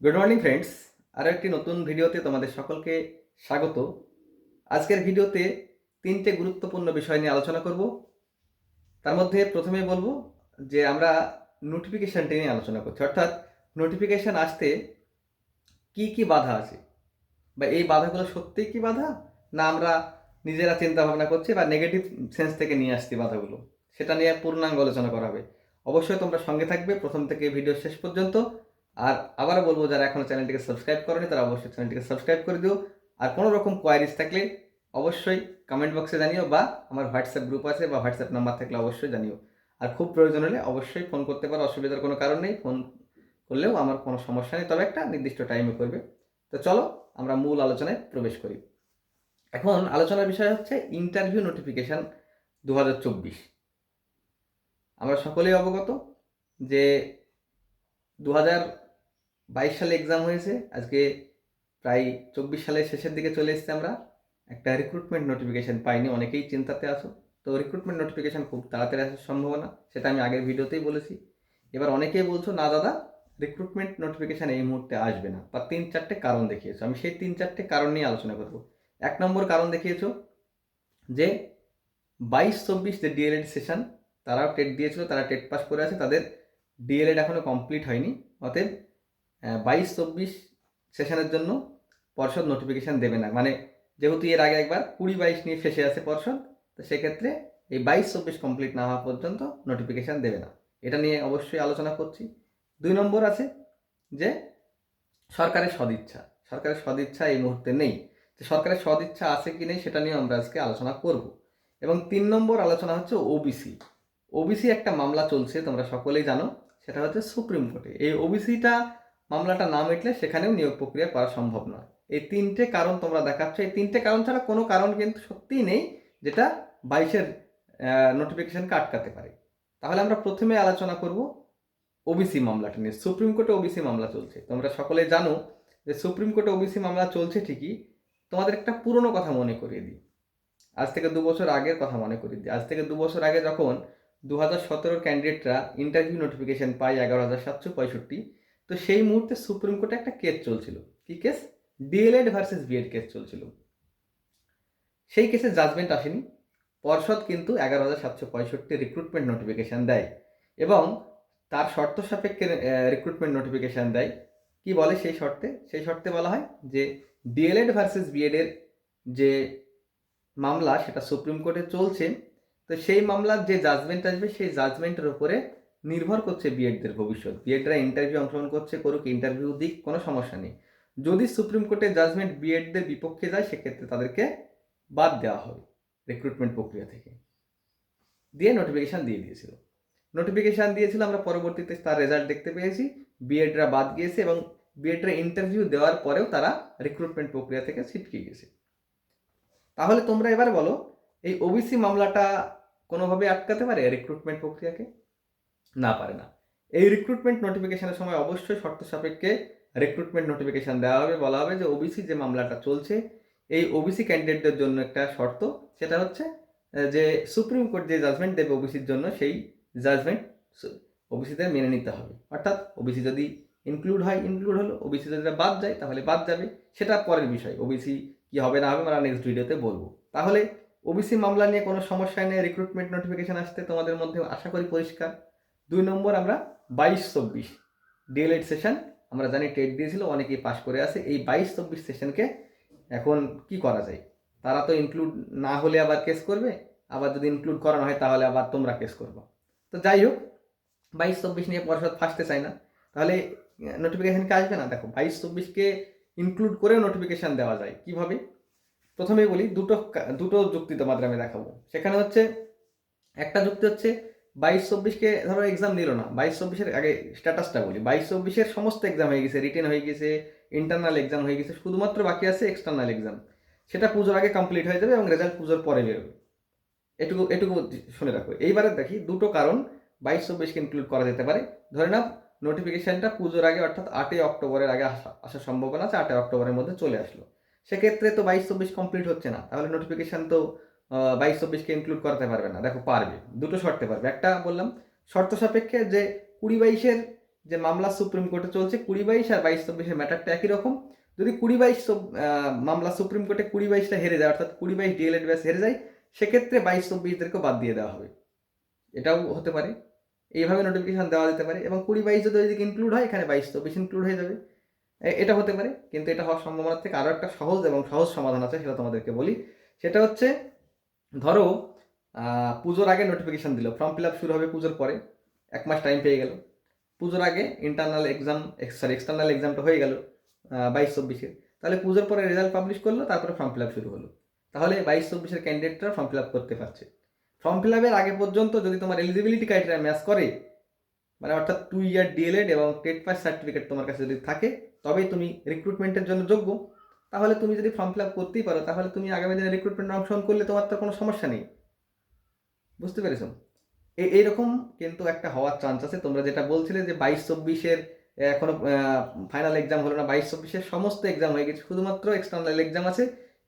Good morning friends আরও একটি নতুন ভিডিওতে তোমাদের সকলকে স্বাগত। আজকের ভিডিওতে তিনটে গুরুত্বপূর্ণ বিষয় নিয়ে আলোচনা করব। তার মধ্যে প্রথমে বলব যে আমরা নোটিফিকেশানটি নিয়ে আলোচনা করছি। অর্থাৎ নোটিফিকেশান আসতে কি কি বাধা আছে? বা এই বাধাগুলো সত্যিই কি বাধা? না আমরা নিজেরা চিন্তা ভাবনা করছি বা নেগেটিভ সেন্স থেকে নিয়ে আসছি বাধাগুলো। সেটা নিয়ে পূর্ণাঙ্গ আলোচনা করা হবে। অবশ্যই তোমরা সঙ্গে থাকবে। প্রথম থেকে ভিডিও শেষ পর্যন্ত। আর আবারও বলব, যারা এখনও চ্যানেলটিকে সাবস্ক্রাইব করেনি, তারা অবশ্যই চ্যানেলটিকে সাবস্ক্রাইব করে দিও। আর কোনো রকম কোয়ারিজ থাকলে অবশ্যই কমেন্ট বক্সে জানিও বা আমার হোয়াটসঅ্যাপ গ্রুপ আছে বা হোয়াটসঅ্যাপ নাম্বার থাকলে অবশ্যই জানিও। আর খুব প্রয়োজন হলে অবশ্যই ফোন করতে পারো, অসুবিধার কোনো কারণ নেই। ফোন করলেও আমার কোনো সমস্যা নেই, তবে একটা নির্দিষ্ট টাইমে করবে। তো চলো আমরা মূল আলোচনায় প্রবেশ করি। এখন আলোচনার বিষয় হচ্ছে ইন্টারভিউ নোটিফিকেশান দু হাজার চব্বিশ। আমরা সকলেই অবগত যে দু হাজার বাইশ সালে এক্সাম হয়েছে। আজকে প্রায় চব্বিশ সালের শেষের দিকে চলে এসেছে আমরা। একটা রিক্রুটমেন্ট নোটিফিকেশান পাইনি, অনেকেই চিন্তাতে আসো তো রিক্রুটমেন্ট নোটিফিকেশান খুব তাড়াতাড়ি আসার সম্ভাবনা, সেটা আমি আগের ভিডিওতেই বলেছি। এবার অনেকেই বলছো, না দাদা রিক্রুটমেন্ট নোটিফিকেশান এই মুহূর্তে আসবে না। বা তিন চারটে কারণ দেখিয়েছো। আমি সেই তিন চারটে কারণ নিয়ে আলোচনা করব। এক নম্বর কারণ দেখিয়েছো যে বাইশ চব্বিশ যে ডিএলএড সেশন তারাও টেট দিয়েছিল, তারা টেট পাস করে আছে, তাদের ডিএলএড এখনও কমপ্লিট হয়নি। অতএব বাইশ চব্বিশ সেশনের জন্য পর্ষদ নোটিফিকেশান দেবে না। মানে যেহেতু এর আগে একবার কুড়ি বাইশ নিয়ে ফেসে আছে পর্ষদ, তো সেক্ষেত্রে এই বাইশ চব্বিশ কমপ্লিট না হওয়া পর্যন্ত নোটিফিকেশান দেবে না। এটা নিয়ে অবশ্যই আলোচনা করছি। দুই নম্বর আছে যে সরকারের সদিচ্ছা। সরকারের সদিচ্ছা এই মুহূর্তে নেই। যে সরকারের সদিচ্ছা আছে কি নেই সেটা নিয়ে আমরা আজকে আলোচনা করব। এবং তিন নম্বর আলোচনা হচ্ছে ওবিসি ওবিসি একটা মামলা চলছে, তোমরা সকলেই জানো, সেটা হচ্ছে সুপ্রিম কোর্টে। এই ওবিসিটা মামলাটা না মিটলে সেখানেও নিয়োগ প্রক্রিয়া করা সম্ভব নয়। এই তিনটে কারণ তোমরা দেখাচ্ছ। এই তিনটে কারণ ছাড়া কোনো কারণ কিন্তু সত্যিই নেই যেটা বাইশের নোটিফিকেশনকে আটকাতে পারে। তাহলে আমরা প্রথমে আলোচনা করব ওবিসি মামলাটা নিয়ে। সুপ্রিম কোর্টে ওবিসি মামলা চলছে। তোমরা সকলে জানো যে সুপ্রিম কোর্টে ওবিসি মামলা চলছে ঠিকই। তোমাদের একটা পুরনো কথা মনে করিয়ে দিই। আজ থেকে দু বছর আগের কথা মনে করিয়ে দিই। আজ থেকে দু বছর আগে যখন দু হাজার সতেরোর ক্যান্ডিডেটরা ইন্টারভিউ নোটিফিকেশন পায় এগারো হাজার সাতশো পঁয়ষট্টি তো সেই মুহূর্তে সুপ্রিম কোর্টে একটা কেস চলছিল। কি case DElEd versus BEd case চলছিল। সেই কেসে জাজমেন্ট আসেনি। পর্ষদ কিন্তু এগারো হাজার সাতশো পঁয়ষট্টি রিক্রুটমেন্ট নোটিফিকেশান দেয় এবং তার শর্ত সাপেক্ষে রিক্রুটমেন্ট নোটিফিকেশান দেয়। কি বলে সেই শর্তে? সেই শর্তে বলা হয় যে ডিএলএড ভার্সেস বিএডের যে মামলা, সেটা সুপ্রিম কোর্টে চলছে। তো সেই মামলার যে জাজমেন্ট আসবে, সেই জাজমেন্টের উপরে নির্ভর করছে বিএডদের ভবিষ্যৎ। বিএডরা ইন্টারভিউ অংশগ্রহণ করছে করুক ইন্টারভিউ দিক, কোনো সমস্যা নেই। যদি সুপ্রিম কোর্টের জাজমেন্ট বিএডদের বিপক্ষে যায়, সেক্ষেত্রে তাদেরকে বাদ দেওয়া হবে রিক্রুটমেন্ট প্রক্রিয়া থেকে। দিয়ে নোটিফিকেশান দিয়ে দিয়েছিল। নোটিফিকেশান দিয়েছিল, আমরা পরবর্তীতে তার রেজাল্ট দেখতে পেয়েছি। বিএডরা বাদ গিয়েছে এবং বিএডরা ইন্টারভিউ দেওয়ার পরেও তারা রিক্রুটমেন্ট প্রক্রিয়া থেকে ছিটকে গেছে তাহলে তোমরা এবার বলো, এই ওবিসি মামলাটা কোনোভাবে আটকাতে পারে রিক্রুটমেন্ট প্রক্রিয়াকে? না পারে না। এই রিক্রুটমেন্ট নোটিফিকেশনের সময় অবশ্যই শর্ত সাপেক্ষে রিক্রুটমেন্ট নোটিফিকেশান দেওয়া হবে, বলা হবে যে ওবিসি যে মামলাটা চলছে, এই ওবিসি ক্যান্ডিডেটদের জন্য একটা শর্ত। সেটা হচ্ছে যে সুপ্রিম কোর্ট যে জাজমেন্ট দেবে ওবিসির জন্য, সেই জাজমেন্ট ওবিসিদের মেনে নিতে হবে। অর্থাৎ ওবিসি যদি ইনক্লুড হয় ইনক্লুড হলো ওবিসি যদি বাদ যায়, তাহলে বাদ যাবে। সেটা পরের বিষয় ওবিসি কি হবে না হবে আমরা নেক্সট ভিডিওতে বলব। তাহলে ওবিসি মামলা নিয়ে কোনো সমস্যা নেই রিক্রুটমেন্ট নোটিফিকেশান আসতে তোমাদের মধ্যে আশা করি পরিষ্কার। দুই নম্বর আমরা বাইশ চব্বিশ। ডিএলএড সেশন আমরা জানি টেট দিয়েছিল, অনেকেই পাশ করে আসে এই বাইশ চব্বিশ সেশনকে এখন কি করা যায়? তারা তো ইনক্লুড না হলে আবার কেস করবে, আবার যদি ইনক্লুড করানো হয় তাহলে আবার তোমরা কেস করব। তো যাই হোক, বাইশ চব্বিশ নিয়ে পরিষদ ফাঁসতে চায় না। তাহলে নোটিফিকেশান কি আসবে না? দেখো, বাইশ চব্বিশকে ইনক্লুড করে নোটিফিকেশান দেওয়া যায়। কীভাবে? প্রথমেই বলি, দুটো দুটো যুক্তি তোমাদের আমি দেখাবো। সেখানে হচ্ছে, একটা যুক্তি হচ্ছে বাইশ চব্বিশকে ধরো এক্সাম নিল না, বাইশ চব্বিশের আগে স্ট্যাটাসটা বলি, বাইশ চব্বিশের সমস্ত এক্সাম হয়ে গেছে রিটেন হয়ে গেছে ইন্টারনাল এক্সাম হয়ে গেছে, শুধুমাত্র বাকি আছে এক্সটার্নাল এক্সাম সেটা পুজোর আগে কমপ্লিট হয়ে যাবে এবং রেজাল্ট পুজোর পরে বেরোবে। এটুকু এটুকু শুনে রাখো। এইবারে দেখি দুটো কারণ বাইশ চব্বিশকে ইনক্লুড করা যেতে পারে। ধরে নাও নোটিফিকেশানটা পুজোর আগে অর্থাৎ আটই অক্টোবরের আগে আসা, আসার সম্ভাবনা আছে, আটই অক্টোবরের মধ্যে চলে আসলো। সেক্ষেত্রে তো বাইশ চব্বিশ কমপ্লিট হচ্ছে না। তাহলে নোটিফিকেশান তো বাইশ চব্বিশকে ইনক্লুড করাতে পারবে না। দেখো, পারবে। দুটো শর্তে পারবে। একটা বললাম, শর্ত সাপেক্ষে যে কুড়ি বাইশের যে মামলা সুপ্রিম কোর্টে চলছে, কুড়ি বাইশ আর বাইশ চব্বিশের ম্যাটারটা একই রকম। যদি কুড়ি বাইশ মামলা সুপ্রিম কোর্টে কুড়ি বাইশটা হেরে যায়, অর্থাৎ কুড়ি বাইশ ডিএলএড ব্যাস হেরে যায়, সেক্ষেত্রে বাইশ চব্বিশদেরকেও বাদ দিয়ে দেওয়া হবে। এটাও হতে পারে। এইভাবে নোটিফিকেশন দেওয়া যেতে পারে এবং কুড়ি বাইশ যদি ওইদিকে ইনক্লুড হয়, এখানে বাইশ চব্বিশ ইনক্লুড হয়ে যাবে। এটা হতে পারে, কিন্তু এটা হওয়ার সম্ভাবনার থেকে আরও একটা সহজ এবং সহজ সমাধান আছে, সেটা তোমাদেরকে বলি। সেটা হচ্ছে ধরো পুজোর আগে নোটিফিকেশান দিল। ফর্ম ফিল আপ শুরু হবে পুজোর পরে। এক মাস টাইম পেয়ে গেল। পুজোর আগে ইন্টারনাল এক্সাম সরি এক্সটার্নাল এক্সামটা হয়ে গেল বাইশ চব্বিশে। তাহলে পুজোর পরে রেজাল্ট পাবলিশ করল, তারপরে ফর্ম ফিল আপ শুরু হলো। তাহলে বাইশ চব্বিশের ক্যান্ডিডেটরা ফর্ম ফিল আপ করতে পারছে। ফর্ম ফিল আপের আগে পর্যন্ত যদি তোমার এলিজিবিলিটি ক্রাইটেরিয়া ম্যাচ করে মানে অর্থাৎ টু ইয়ার ডিএলএড এবং টেট পাস সার্টিফিকেট তোমার কাছে যদি থাকে, তবেই তুমি রিক্রুটমেন্টের জন্য যোগ্য। তাহলে তুমি যদি ফর্ম ফিল আপ করতেই পারো, তাহলে তুমি আগামী দিনে রিক্রুটমেন্টে অংশগ্রহণ করলে তোমার তো কোনো সমস্যা নেই। বুঝতে পেরেছ? এইরকম কিন্তু একটা হওয়ার চান্স আছে। তোমরা যেটা বলছিলে যে বাইশ চব্বিশের এখনও ফাইনাল এক্সাম হলো না, বাইশ চব্বিশের সমস্ত এক্সাম হয়ে গেছে। শুধুমাত্র এক্সটার্নাল এক্সাম আছে।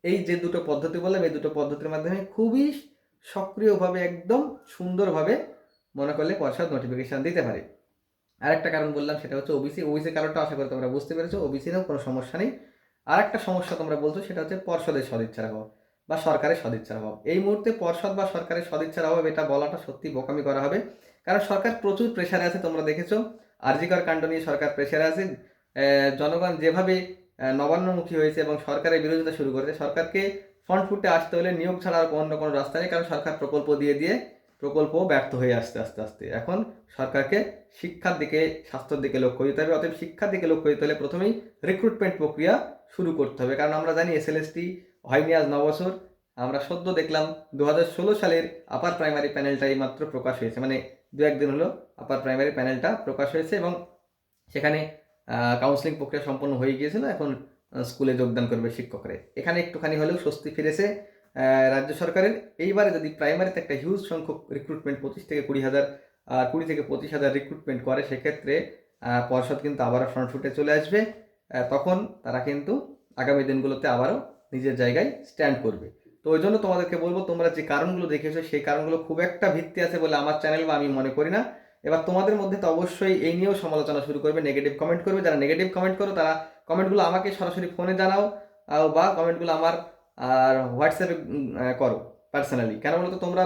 এই যে দুটো পদ্ধতি বললাম, এই দুটো পদ্ধতির মাধ্যমে খুবই সক্রিয়ভাবে, একদম সুন্দরভাবে মনে করলে পর্ষদ নোটিফিকেশন দিতে পারে। আরেকটা কারণ বললাম, সেটা হচ্ছে ওবিসি ওবিসি কারণটা আশা করি তোমরা বুঝতে পেরেছ। ওবিসিরও কোনো সমস্যা নেই। আর একটা সমস্যা তোমরা বলছো, সেটা হচ্ছে পর্ষদের সদিচ্ছার অভাব বা সরকারের সদিচ্ছার অভাব। এই মুহূর্তে পর্ষদ বা সরকারের সদিচ্ছার অভাব, এটা বলাটা সত্যি বোকামি করা হবে। কারণ সরকার প্রচুর প্রেশারে আছে, তোমরা দেখেছ। আরজিকর কাণ্ড নিয়ে সরকার প্রেশারে আছে। জনগণ যেভাবে নবান্নমুখী হয়েছে এবং সরকারের বিরোধিতা শুরু করেছে, সরকারকে ফ্রন্ট ফুটে আসতে হলে নিয়োগ ছাড়া আর অন্য কোনো রাস্তা নেই। কারণ সরকার প্রকল্প দিয়ে দিয়ে প্রকল্প ব্যর্থ হয়ে আসতে আস্তে আস্তে। এখন সরকারকে শিক্ষার দিকে, স্বাস্থ্যের দিকে লক্ষ্য দিতে হবে। অতএব শিক্ষার দিকে লক্ষ্য দিতে হলে প্রথমেই রিক্রুটমেন্ট প্রক্রিয়া শুরু করতে হবে। কারণ আমরা জানি এসএলএসটি হয়নি আজ নবছর আমরা সদ্য দেখলাম দু হাজার ষোলো সালের আপার প্রাইমারি প্যানেলটা এই মাত্র প্রকাশ হয়েছে। মানে দু একদিন হলো আপার প্রাইমারি প্যানেলটা প্রকাশ হয়েছে এবং সেখানে কাউন্সিলিং প্রক্রিয়া সম্পন্ন হয়ে গিয়েছিল। এখন স্কুলে যোগদান করবে শিক্ষকরা। এখানে একটুখানি হলেও স্বস্তি ফিরেছে রাজ্য সরকারের। এইবারে যদি প্রাইমারিতে একটা হিউজ সংখ্যক রিক্রুটমেন্ট পঁচিশ থেকে কুড়ি হাজার কুড়ি থেকে পঁচিশ হাজার রিক্রুটমেন্ট করে, সেক্ষেত্রে পর্ষদ কিন্তু আবারও ফ্রন্ট ফুটে চলে আসবে। তখন তারা কিন্তু আগামী দিনগুলোতে আবারও নিজের জায়গায় স্ট্যান্ড করবে। তো ওই জন্য তোমাদেরকে বলব, তোমরা যে কারণগুলো দেখেছ, সেই কারণগুলো খুব একটা ভিত্তি আছে বলে আমার চ্যানেল বা আমি মনে করি না। এবার তোমাদের মধ্যে তো অবশ্যই এই নিয়েও সমালোচনা শুরু করবে নেগেটিভ কমেন্ট করবে। যারা নেগেটিভ কমেন্ট করো, তারা কমেন্টগুলো আমাকে সরাসরি ফোনে জানাও বা কমেন্টগুলো আমার, আর হোয়াটসঅ্যাপে করো পার্সোনালি কেন বলতো, তোমরা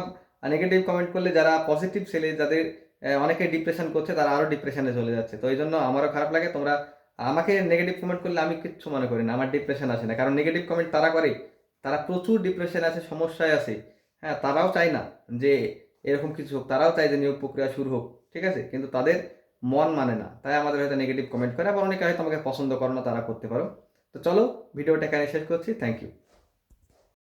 নেগেটিভ কমেন্ট করলে যারা পজিটিভ ছেলে যাদের অনেকে ডিপ্রেশন করছে, তারা আরও ডিপ্রেশনে চলে যাচ্ছে। তো এই জন্য আমারও খারাপ লাগে, তোমরা আমাকে নেগেটিভ কমেন্ট করলে আমি কিচ্ছু মনে করি না, আমার ডিপ্রেশন আসে না। কারণ নেগেটিভ কমেন্ট তারা করে, তারা প্রচুর ডিপ্রেশন আছে সমস্যায় আছে হ্যাঁ তারাও চায় না যে এরকম কিছু হোক, তারাও চায় যে নিয়োগ প্রক্রিয়া শুরু হোক, ঠিক আছে? কিন্তু তাদের মন মানে না। তাই আমাদের হয়তো নেগেটিভ কমেন্ট করে, আবার অনেকে হয়তো আমাকে পছন্দ করো না, তারা করতে পারো। তো চলো, ভিডিওটা এখানে শেষ করছি। Thank you